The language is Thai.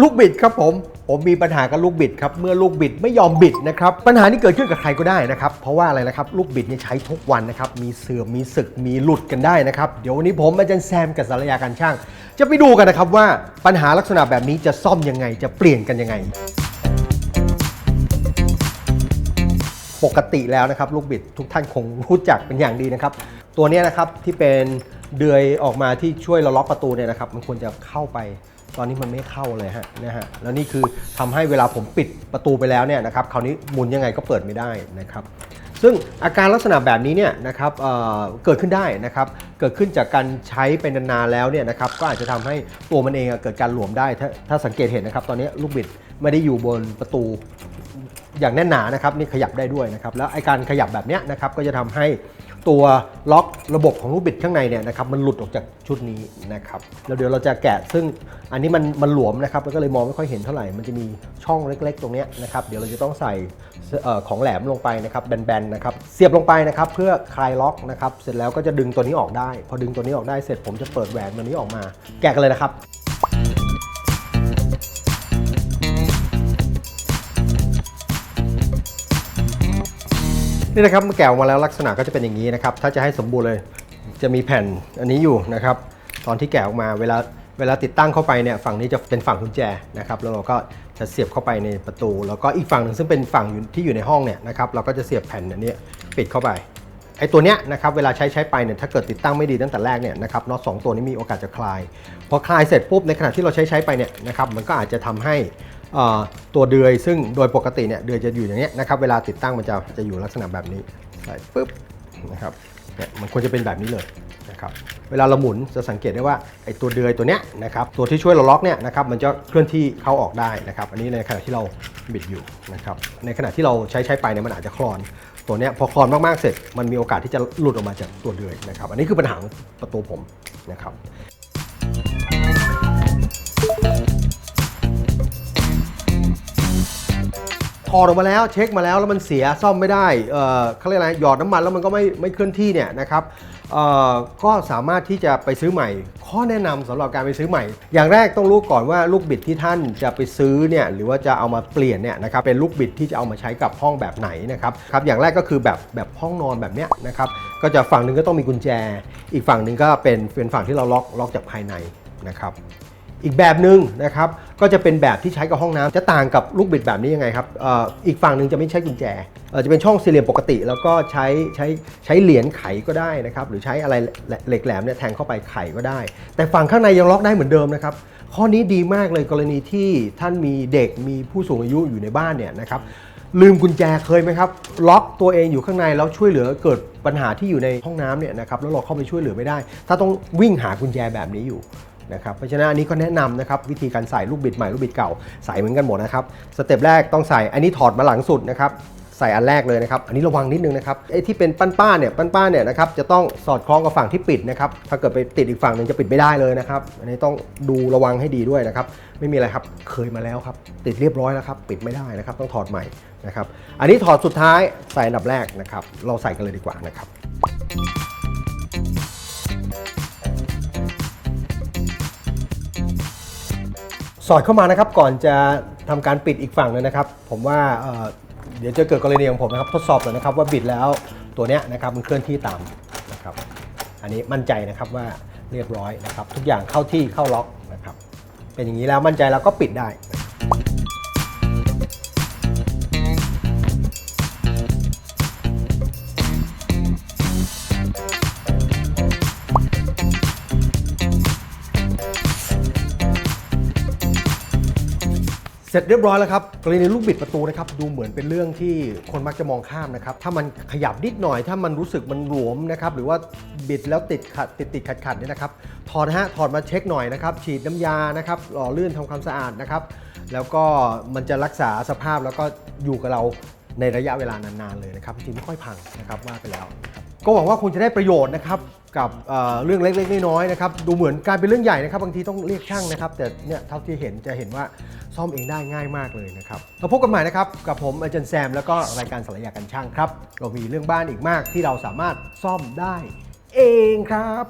ลูกบิดครับผม ผมมีปัญหากับลูกบิดครับ เมื่อลูกบิดไม่ยอมบิดนะครับ ปัญหานี้เกิดขึ้นกับใครก็ได้นะครับ เพราะว่าอะไรนะครับ ลูกบิดเนี่ยใช้ทุกวันนะครับ มีเสื่อม มีสึก มีหลุดกันได้นะครับ เดี๋ยววันนี้ผมอาจารย์แซมกับสารยาการช่าง จะไปดูกันนะครับว่าปัญหาลักษณะแบบนี้จะซ่อมยังไง จะเปลี่ยนกันยังไง ปกติแล้วนะครับลูกบิดทุกท่านคงรู้จักเป็นอย่างดีนะครับ ตัวนี้นะครับที่เป็นเดือยออกมาที่ช่วยเราล็อกประตูเนี่ยนะครับ มันควรจะเข้าไป ตอนนี้มันไม่เข้าเลยฮะนะฮะแล้วนี่คือทำให้เวลาผมปิดประตูไปแล้วเนี่ยนะครับคราวนี้หมุนยังไงก็เปิดไม่ได้นะครับซึ่งอาการลักษณะแบบนี้เนี่ยนะครับเเกิดขึ้นได้นะครับ เกิดขึ้นจากการใช้ไปนานๆแล้วเนี่ยนะครับ ก็อาจจะทำให้ตัวมันเองเกิดการหลวมได้ ถ้าถ้าสังเกตเห็นนะครับ ตอนนี้ลูกบิดไม่ได้อยู่บนประตู อย่างแน่นหนานะครับนี่ขยับได้ด้วยนะครับแล้วไอการขยับแบบเนี้ยนะครับก็จะทำให้ตัวล็อกระบบของลูกบิดข้างในเนี่ยนะครับมันหลุดออกจากชุดนี้นะครับแล้วเดี๋ยวเราจะแกะซึ่งอันนี้มันมันหลวมนะครับแล้วก็เลยมองไม่ค่อยเห็นเท่าไหร่มันจะมีช่องเล็กๆ ตรงเนี้ยนะครับเดี๋ยวเราจะต้องใส่ของแหลมลงไปนะครับแบนๆนะครับเสียบลงไปนะครับเพื่อคลายล็อกนะครับเสร็จแล้วก็จะดึงตัวนี้ออกได้ พอดึงตัวนี้ออกได้เสร็จผมจะเปิดแหวนตัวนี้ออกมา แกะกันเลยนะครับ นี่นะครับเมื่อแกะออกมาแล้วลักษณะก็จะเป็นอย่างนี้นะครับ ถ้าจะให้สมบูรณ์เลย จะมีแผ่นอันนี้อยู่นะครับ ตอนที่แกะออกมาเวลาเวลาติดตั้งเข้าไปเนี่ยฝั่งนี้จะเป็นฝั่งกุญแจนะครับแล้วเราก็จะเสียบเข้าไปในประตู แล้วก็อีกฝั่งหนึ่งซึ่งเป็นฝั่งที่อยู่ในห้องเนี่ยนะครับเราก็จะเสียบแผ่นอันนี้ปิดเข้าไปไอ้ตัวเนี้ยนะครับเวลาใช้ใช้ไปเนี่ยถ้าเกิดติดตั้งไม่ดีตั้งแต่แรกเนี่ยนะครับน็อตสองตัวนี้มีโอกาสจะคลาย พอคลายเสร็จปุ๊บในขณะที่เราใช้ใช้ไปเนี่ยนะครับมันก็อาจจะทำให้ ตัวเดือยซึ่งโดยปกติเนี่ยเดือยจะอยู่อย่างเนี้ยนะครับเวลาติดตั้งมันจะจะอยู่ลักษณะแบบนี้ใส่ปุ๊บนะครับเนี่ยมันควรจะเป็นแบบนี้เลยนะครับเวลาเราหมุนจะสังเกตได้ว่าไอ้ตัวเดือยตัวเนี้ยนะครับตัวที่ช่วยเราล็อกเนี่ยนะครับมันจะเคลื่อนที่เข้าออกได้นะครับอันนี้ในขณะที่เราบิดอยู่นะครับในขณะที่เราใช้ใช้ไปเนี่ยมันอาจจะคลอนตัวเนี้ยพอคลอนมากๆเสร็จ มันมีโอกาสที่จะหลุดออกมาจากตัวเดือยนะครับอันนี้คือปัญหาประตูผมนะครับ ถอดออกมาแล้วเช็คมาแล้วแล้วมันเสียซ่อมไม่ได้เอ่อเขาเรียกอะไรหยอดน้ำมันแล้วมันก็ไม่ไม่เคลื่อนที่เนี่ยนะครับเอ่อก็สามารถที่จะไปซื้อใหม่ ข้อแนะนำสำหรับการไปซื้อใหม่ อย่างแรกต้องรู้ก่อนว่าลูกบิดที่ท่านจะไปซื้อเนี่ยหรือว่าจะเอามาเปลี่ยนเนี่ยนะครับเป็นลูกบิดที่จะเอามาใช้กับห้องแบบไหนนะครับครับอย่างแรกก็คือแบบแบบห้องนอนแบบเนี้ยนะครับก็จะฝั่งหนึ่งก็ต้องมีกุญแจ อีกฝั่งหนึ่งก็เป็นเป็นฝั่งที่เราล็อกล็อกจากภายในนะครับ อีกแบบหนึ่งนะครับก็จะเป็นแบบที่ใช้กับห้องน้ำจะต่างกับลูกบิดแบบนี้ยังไงครับอ,อีกฝั่งหนึ่งจะไม่ใช้กุญแจจะเป็นช่องสี่เหลี่ยมปกติ แล้วก็ใช้ใช้ใช้เหรียญไขก็ได้นะครับหรือใช้อะไรเหล็กแหลมเนี่ยแทงเข้าไปไขก็ได้ แต่ฝั่งข้างในยังล็อกได้เหมือนเดิมนะครับข้อนี้ดีมากเลยกรณีที่ท่านมีเด็กมีผู้สูงอายุอยู่ในบ้านเนี่ยนะครับลืมกุญแจเคยไหมครับ ล็อกตัวเองอยู่ข้างในแล้วช่วยเหลือเกิดปัญหาที่อยู่ในห้องน้ำเนี่ยนะครับแล้วเราเข้าไปช่วยเหลือไม่ได้ ถ้าต้องวิ่งหากุญแจแบบนี้อยู่ นะครับ เพราะฉะนั้นอันนี้ก็แนะนำนะครับวิธีการใส่ลูกบิดใหม่ลูกบิดเก่าใส่เหมือนกันหมดนะครับสเต็ปแรกต้องใส่อันนี้ถอดมาหลังสุดนะครับใส่อันแรกเลยนะครับ อันนี้ระวังนิดนึงนะครับไอ้ที่เป็นปั้นป้านเนี่ยปั้นป้านเนี่ยนะครับจะต้องสอดคล้องกับฝั่งที่ปิดนะครับ ถ้าเกิดไปติดอีกฝั่งหนึ่งจะปิดไม่ได้เลยนะครับ อันนี้ต้องดูระวังให้ดีด้วยนะครับ ไม่มีอะไรครับ เคยมาแล้วครับ ติดเรียบร้อยแล้วครับ ปิดไม่ได้นะครับ ต้องถอดใหม่นะครับ อันนี้ถอดสุดท้ายใส่อันดับแรกนะครับ เราใส่กันเลยดีกว่านะครับ สอดเข้ามานะครับก่อนจะทำการปิดอีกฝั่งนึงนะครับ ผมว่าเเดี๋ยวจะเกิดกรณีของผมนะครับทดสอบเลยนะครับว่าบิดแล้วตัวเนี้ยนะครับมันเคลื่อนที่ตามนะครับอันนี้มั่นใจนะครับว่าเรียบร้อยนะครับ ทุกอย่างเข้าที่เข้าล็อกนะครับเป็นอย่างนี้แล้วมั่นใจแล้วก็ปิดได้ เสร็จเรียบร้อยแล้วครับกรณีลูกบิดประตูนะครับดูเหมือนเป็นเรื่องที่คนมักจะมองข้ามนะครับถ้ามันขยับนิดหน่อย ถ้ามันรู้สึกมันหลวมนะครับหรือว่าบิดแล้วติดขัดติดติดขัดขัดเนี่ยนะครับถอดฮะถอดมาเช็คหน่อยนะครับฉีดน้ำยานะครับหล่อลื่นทำความสะอาดนะครับแล้วก็มันจะรักษาสภาพแล้วก็อยู่กับเราในระยะเวลานานๆเลยนะครับจริงไม่ค่อยพังนะครับว่าไปแล้วนะครับ ก็หวังว่าคงจะได้ประโยชน์นะครับกับเอ่อเรื่องเล็กๆน้อยๆนะครับดูเหมือนการเป็นเรื่องใหญ่นะครับ บางทีต้องเรียกช่างนะครับ แต่เนี่ยเท่าที่เห็นจะเห็นว่าซ่อมเองได้ง่ายมากเลยนะครับเราพบกันใหม่นะครับกับผมอาจารย์แซมแล้วก็รายการสารยากันช่างครับ เรามีเรื่องบ้านอีกมากที่เราสามารถซ่อมได้เองครับ